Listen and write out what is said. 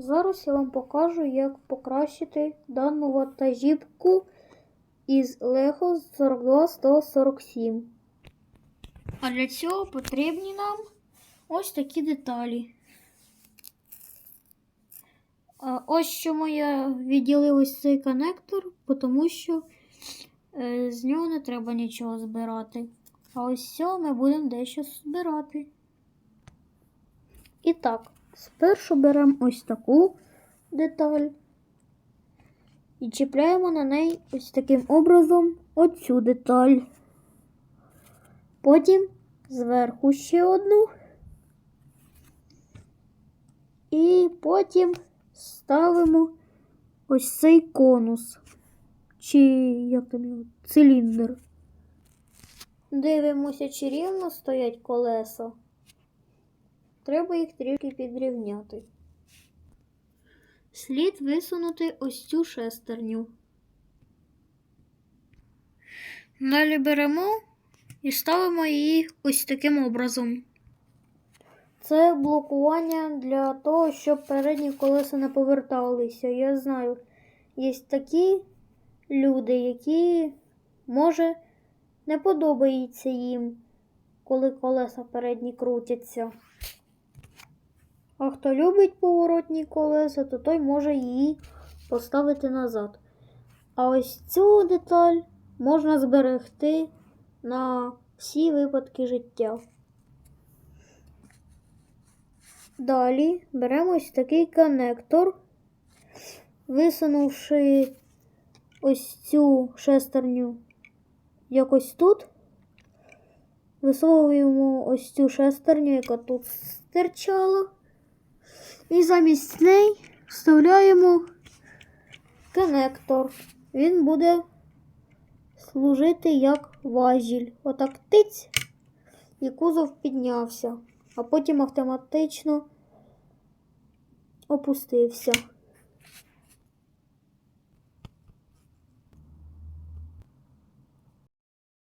Зараз я вам покажу, як покращити дану вантажівку із Lego 42147. А для цього потрібні нам ось такі деталі. Ось чому я відділив ось цей коннектор, тому що е, з нього не треба нічого збирати. А ось цього ми будемо дещо збирати. І так, спершу беремо ось таку деталь і чіпляємо на неї ось таким образом оцю деталь. Потім зверху ще одну. І потім ставимо ось цей конус. Чи як там його? Циліндр. Дивимося, чи рівно стоять колеса. Треба їх трішки підрівняти. Слід висунути ось цю шестерню. Далі беремо і ставимо її ось таким образом. Це блокування для того, щоб передні колеса не поверталися. Я знаю, є такі люди, які, може, не подобається їм, коли колеса передні крутяться. А хто любить поворотні колеса, то той може її поставити назад. А ось цю деталь можна зберегти на всі випадки життя. Далі беремо ось такий коннектор, висунувши ось цю шестерню якось тут, висовуємо ось цю шестерню, яка тут стирчала. І замість неї вставляємо коннектор. Він буде служити як важіль. Отак тиць, і кузов піднявся, а потім автоматично опустився.